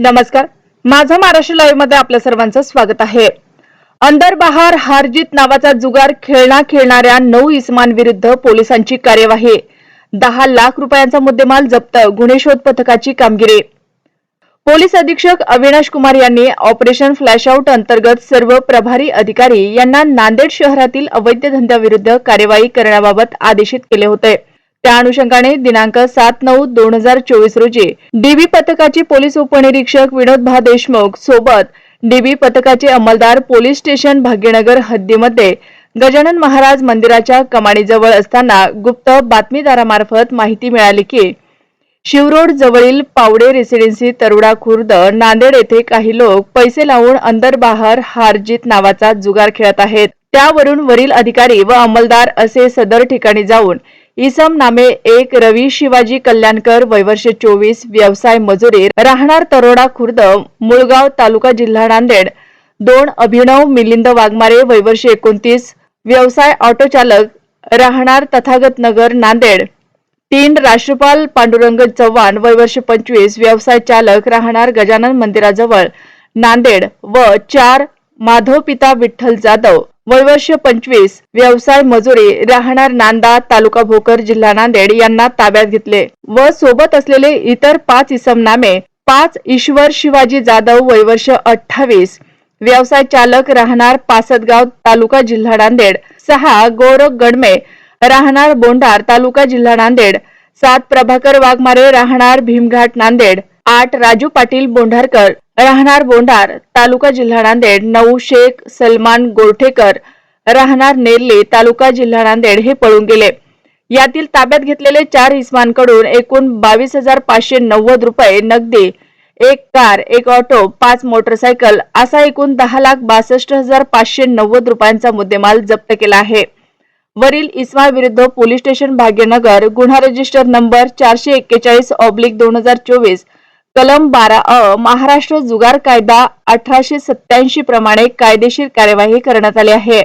नमस्कार. माझा महाराष्ट्र लाईव्हमध्ये आपल्या सर्वांचं स्वागत आहे. अंदर बहार हारजीत नावाचा जुगार खेळणा खेळणाऱ्या नऊ इस्मांविरुद्ध पोलिसांची कार्यवाही. दहा लाख रुपयांचा मुद्देमाल जप्त गुन्हे शोध पथकाची कामगिरी. पोलीस अधीक्षक अविनाश कुमार यांनी ऑपरेशन फ्लॅश आउट अंतर्गत सर्व प्रभारी अधिकारी यांना नांदेड शहरातील अवैध धंद्याविरुद्ध कार्यवाही करण्याबाबत आदेशित केले होते. त्या अनुषंगाने दिनांक सात नऊ दोन हजार चोवीस रोजी डीबी पथकाचे पोलीस उपनिरीक्षक विनोद भा देशमुख सोबत डीबी पथकाचे अंमलदार पोलीस स्टेशन भाग्यनगर हद्दीमध्ये गजानन महाराज मंदिराच्या कमानीजवळ असताना गुप्त बातमीदारामार्फत माहिती मिळाली की शिवरोड जवळील पावडे रेसिडेन्सी तरुडा खुर्द नांदेड येथे काही लोक पैसे लावून अंदर हारजीत नावाचा जुगार खेळत आहेत. त्यावरून वरील अधिकारी व अंमलदार असे सदर ठिकाणी जाऊन इसम नामे एक रवी शिवाजी कल्याणकर वयवर्ष चोवीस व्यवसाय मजुरी राहणार तरोडा खुर्द मुळगाव तालुका जिल्हा नांदेड. दोन अभिनव मिलिंद वाघमारे वयवर्ष एकोणतीस व्यवसाय ऑटो चालक राहणार तथागत नगर नांदेड. तीन राष्ट्रपाल पांडुरंग चव्हाण वयवर्ष पंचवीस व्यवसाय चालक राहणार गजानन मंदिराजवळ नांदेड. व चार माधव पिता विठ्ठल जाधव. वयवर्ष पंचवीस व्यवसाय मजुरी राहणार नांदा तालुका भोकर जिल्हा नांदेड यांना ताब्यात घेतले. व सोबत असलेले इतर पाच इसम नामे पाच ईश्वर शिवाजी जाधव वयवर्ष अठ्ठावीस व्यवसाय चालक राहणार पासदगाव तालुका जिल्हा नांदेड सहा गौरव गडमे राहणार बोंढार तालुका जिल्हा नांदेड सात प्रभाकर वाघमारे राहणार भीमघाट नांदेड आठ राजू पाटील बोंढारकर राहणार बोंढार तालुका जिल्हा नांदेड नऊ शेख सलमान गोरठेकर राहणार नेर्ली तालुका जिल्हा नांदेड हे पळून गेले. यातील ताब्यात घेतलेले चार इसमांकडून एकूण बावीस हजार पाचशे नव्वद रुपये नगदी एक कार एक ऑटो पाच मोटरसायकल असा एकूण दहा लाख बासष्ट हजार पाचशे नव्वद रुपयांचा मुद्देमाल जप्त केला आहे. वरील इस्मा विरुद्ध पोलीस स्टेशन भाग्यनगर गुन्हा रजिस्टर नंबर चारशे एक्केचाळीस ऑब्लिक दोन हजार चोवीस कलम बारा अ महाराष्ट्र जुगार कायदा अठराशे सत्याऐंशी प्रमाणे कायदेशीर कार्यवाही करण्यात आली आहे.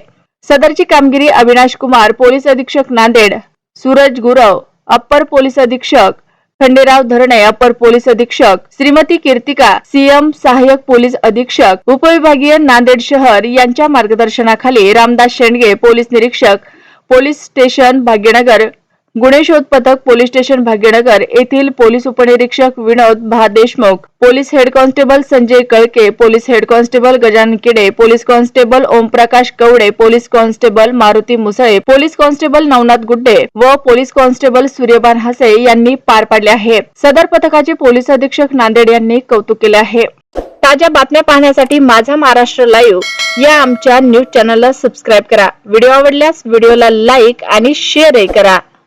सदरची कामगिरी अविनाश कुमार पोलीस अधीक्षक नांदेड सूरज गुरव अप्पर पोलीस अधीक्षक खंडेराव धरणे अपर पोलीस अधीक्षक श्रीमती कीर्तिका सीएम सहाय्यक पोलीस अधीक्षक उपविभागीय नांदेड शहर यांच्या मार्गदर्शनाखाली रामदास शेंडगे पोलीस निरीक्षक पोलीस स्टेशन भाग्यनगर गुन्हे शोध पथक पोलीस स्टेशन भाग्यनगर येथील पोलीस उपनिरीक्षक विनोद भा Deshmukh police head constable Sanjay कळके police head constable Gajanan Kide police constable Omprakash Kawade police constable Maruti Musale police constable Navnath Gudde व पोलीस कॉन्स्टेबल सूर्यबान हसे यांनी पार पाडले आहे. सदर पथकाचे पोलीस अधीक्षक नांदेड यांनी कौतुक केले आहे. ताज्या बातम्या पाहण्यासाठी माझा महाराष्ट्र लाईव्ह या आमच्या न्यूज चॅनलला सबस्क्राईब करा. व्हिडिओ आवडल्यास व्हिडिओला लाईक आणि शेअरही करा.